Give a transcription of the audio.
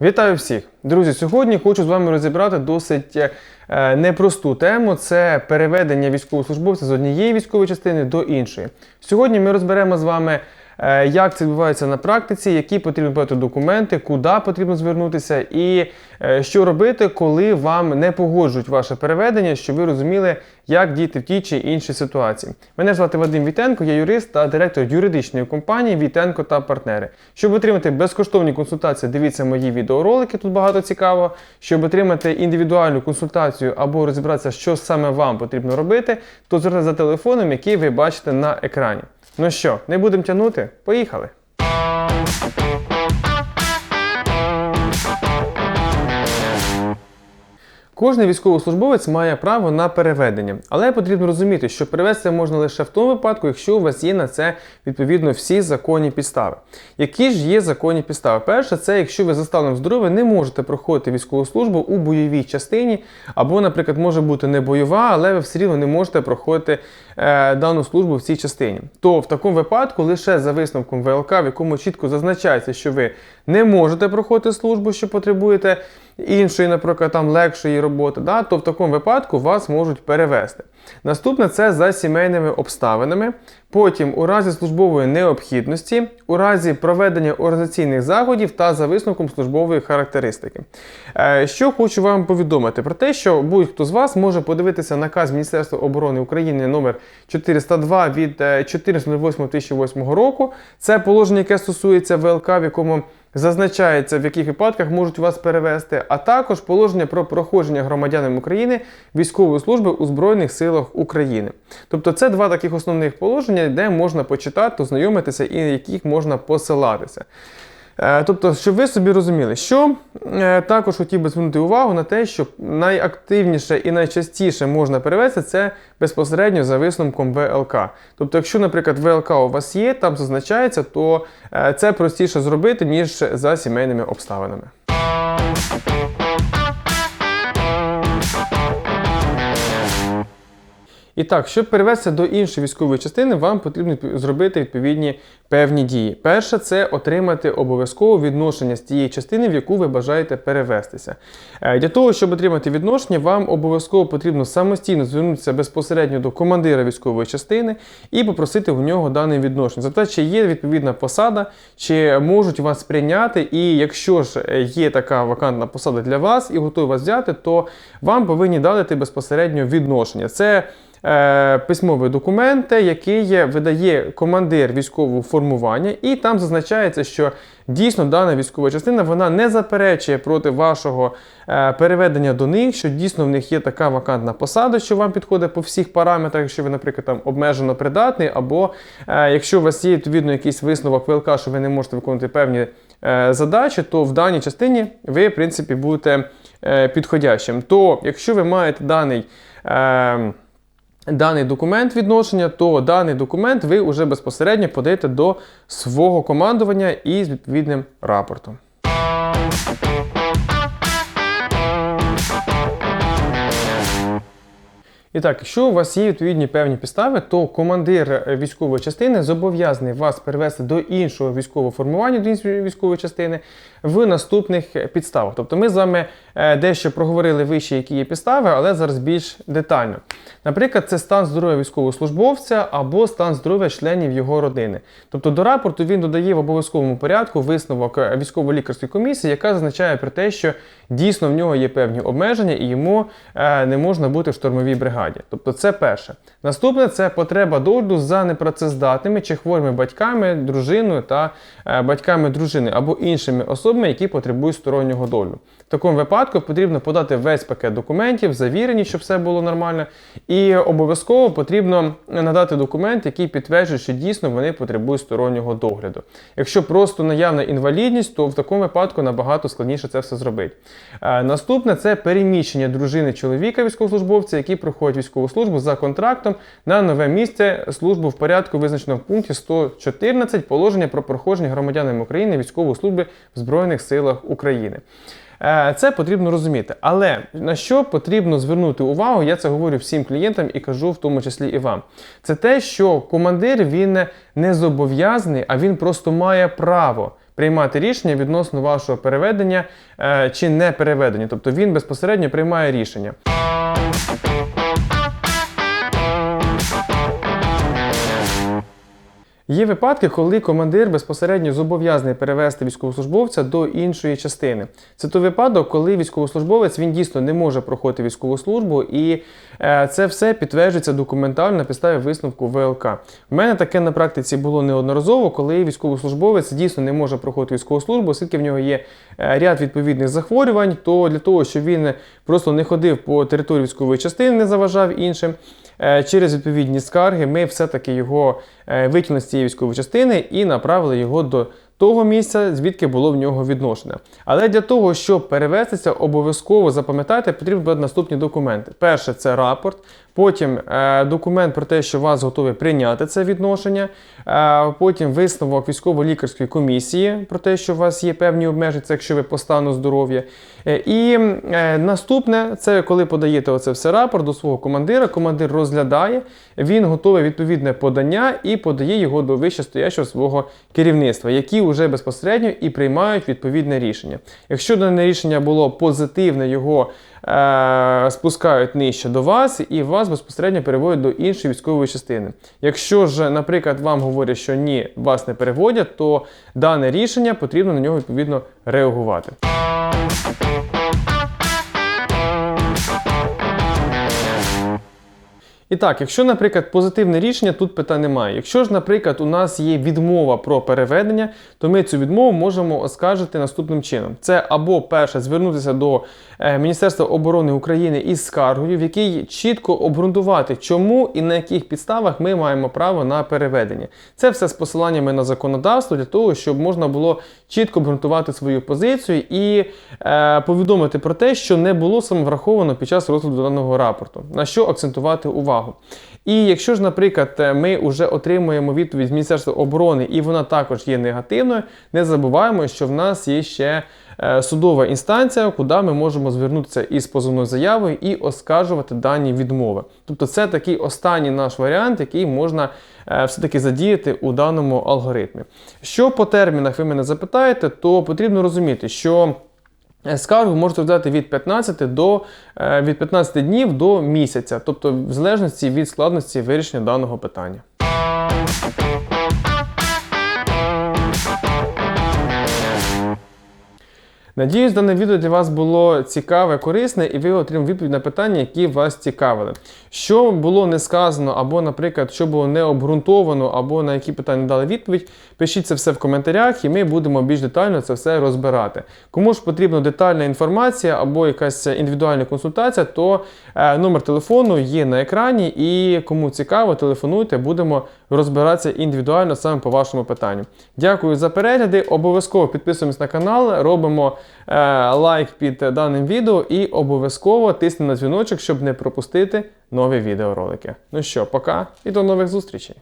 Вітаю всіх! Друзі, сьогодні хочу з вами розібрати досить е, непросту тему. Це переведення військовослужбовця з однієї військової частини до іншої. Сьогодні ми розберемо з вами, е, як це відбувається на практиці, які потрібно брати документи, куди потрібно звернутися, і е, що робити, коли вам не погоджують ваше переведення, щоб ви розуміли, як діяти в тій чи іншій ситуації. Мене звати Вадим Вітенко, я юрист та директор юридичної компанії Вітенко та партнери. Щоб отримати безкоштовні консультації, дивіться мої відеоролики, тут багато цікавого. Щоб отримати індивідуальну консультацію або розібратися, що саме вам потрібно робити, то зверніть за телефоном, який ви бачите на екрані. Ну що, не будемо тягнути? Поїхали! Кожний військовослужбовець має право на переведення, але потрібно розуміти, що перевести можна лише в тому випадку, якщо у вас є на це відповідно всі законні підстави. Які ж є законні підстави? Перше, це якщо ви за станом здоров'я не можете проходити військову службу у бойовій частині, або, наприклад, може бути не бойова, але ви все рівно не можете проходити е, дану службу в цій частині. То в такому випадку лише за висновком ВЛК, в якому чітко зазначається, що ви не можете проходити службу, що потребуєте іншої, наприклад, там легшої роботи, да, то в такому випадку вас можуть перевести. Наступне це за сімейними обставинами. Потім, у разі службової необхідності, у разі проведення організаційних заходів та за висновком службової характеристики. Е, Що хочу вам повідомити про те, що будь-хто з вас може подивитися наказ Міністерства оборони України номер 402 від е, 14.08.2008 року. Це положення, яке стосується ВЛК, в якому Зазначається, в яких випадках можуть вас перевести, а також положення про проходження громадянам України військової служби у Збройних силах України. Тобто це два таких основних положення, де можна почитати, ознайомитися і на яких можна посилатися. Е, Тобто, щоб ви собі розуміли, що е, також хотів би звернути увагу на те, що найактивніше і найчастіше можна перевести це безпосередньо за висновком ВЛК. Тобто, якщо, наприклад, ВЛК у вас є, там зазначається, то е, це простіше зробити, ніж за сімейними обставинами. І так, щоб перевестися до іншої військової частини, вам потрібно зробити відповідні певні дії. Перше, це отримати обов'язково відношення з тієї частини, в яку ви бажаєте перевестися. Е, Для того, щоб отримати відношення, вам обов'язково потрібно самостійно звернутися безпосередньо до командира військової частини і попросити у нього дане відношення. За те, чи є відповідна посада, чи можуть вас прийняти, і якщо ж е, є така вакантна посада для вас і готові вас взяти, то вам повинні дати безпосередньо відношення. Це е, письмові документи, який видає командир військового формування, і там зазначається, що дійсно дана військова частина вона не заперечує проти вашого е, переведення до них, що дійсно в них є така вакантна посада, що вам підходить по всіх параметрах, якщо ви, наприклад, там обмежено придатний, або е, якщо у вас є відповідно якийсь висновок ВЛК, що ви не можете виконувати певні задачі, то в даній частині ви, в принципі, будете підходящим. То, якщо ви маєте даний. Даний документ відношення, то даний документ ви вже безпосередньо подаєте до свого командування із відповідним рапортом. І так, якщо у вас є відповідні певні підстави, то командир е, військової частини зобов'язаний вас перевести до іншого військового формування, до іншої військової частини в наступних е, підставах. Тобто ми з вами е, дещо проговорили вище, які є підстави, але зараз більш детально. Наприклад, це стан здоров'я військовослужбовця або стан здоров'я членів його родини. Тобто до рапорту він додає в обов'язковому порядку висновок військово-лікарської комісії, яка зазначає про те, що дійсно в нього є певні обмеження і йому не можна бути в штурмовій бригаді. Тобто це перше. Наступне це потреба догляду за непрацездатними чи хворими батьками, дружиною та е, батьками дружини або іншими особами, які потребують стороннього догляду. В такому випадку потрібно подати весь пакет документів, завірені, щоб все було нормально, і обов'язково потрібно надати документ, який підтверджує, що дійсно вони потребують стороннього догляду. Якщо просто наявна інвалідність, то в такому випадку набагато складніше це все зробити. Е, Наступне це переміщення дружини чоловіка військовослужбовця, який проходить військову службу за контрактом на нове місце службу в порядку, визначеного в пункті 114 положення про проходження громадянам України військової служби в Збройних силах України. Е, Це потрібно розуміти. Але на що потрібно звернути увагу, я це говорю всім клієнтам і кажу в тому числі і вам. Це те, що командир він не зобов'язаний, а він просто має право приймати рішення відносно вашого переведення е, чи не переведення. Тобто він безпосередньо приймає рішення. Є випадки, коли командир безпосередньо зобов'язаний перевести військовослужбовця до іншої частини. Це той випадок, коли військовослужбовець він дійсно не може проходити військову службу, і е, це все підтверджується документально на підставі висновку ВЛК. У мене таке на практиці було неодноразово, коли військовослужбовець дійсно не може проходити військову службу, оскільки в нього є е, ряд відповідних захворювань, то для того, щоб він просто не ходив по території військової частини, не заважав іншим. Е, Через відповідні скарги ми все-таки його викинули витягнули з цієї військової частини і направили його до того місця, звідки було в нього відношення. Але для того, щоб перевестися, обов'язково запам'ятайте, потрібні будуть наступні документи. Перше це рапорт, потім е, документ про те, що вас готові прийняти це відношення, е, потім висновок військово-лікарської комісії про те, що у вас є певні обмеження, це якщо ви по стану здоров'я. Е, і наступне це коли подаєте оце все рапорт до свого командира, командир розглядає, він готовий відповідне подання і подає його до вищестоящого свого керівництва, які вже безпосередньо і приймають відповідне рішення. Якщо дане рішення було позитивне, його спускають нижче до вас і вас безпосередньо переводять до іншої військової частини. Якщо ж, наприклад, вам говорять, що ні, вас не переводять, то дане рішення потрібно на нього відповідно реагувати. І так, якщо, наприклад, позитивне рішення, тут питань немає. Якщо ж, наприклад, у нас є відмова про переведення, то ми цю відмову можемо оскаржити наступним чином: це або перше звернутися до е, Міністерства оборони України із скаргою, в якій чітко обґрунтувати, чому і на яких підставах ми маємо право на переведення. Це все з посиланнями на законодавство для того, щоб можна було чітко обґрунтувати свою позицію і е, повідомити про те, що не було самовраховано під час розгляду даного рапорту, на що акцентувати увагу. І якщо ж, наприклад, е, ми вже отримуємо відповідь з Міністерства оборони, і вона також є негативною, не забуваємо, що в нас є ще е, судова інстанція, куди ми можемо звернутися із позовною заявою і оскаржувати дані відмови. Тобто це такий останній наш варіант, який можна е, все-таки задіяти у даному алгоритмі. Що по термінах ви мене запитаєте, то потрібно розуміти, що Скаргу можете взяти від 15 до е, від 15 днів до місяця, тобто в залежності від складності вирішення даного питання. Надіюсь, дане відео для вас було цікаве, корисне, і ви отримали відповідь на питання, які вас цікавили. Що було не сказано, або, наприклад, що було не обґрунтовано, або на які питання дали відповідь, пишіть це все в коментарях, і ми будемо більш детально це все розбирати. Кому ж потрібна детальна інформація або якась індивідуальна консультація, то е, номер телефону є на екрані, і кому цікаво, телефонуйте, будемо розбиратися індивідуально саме по вашому питанню. Дякую за перегляди. Обов'язково підписуємось на канал, робимо е, лайк під даним відео і обов'язково тиснемо на дзвіночок, щоб не пропустити нові відеоролики. Ну що, пока і до нових зустрічей!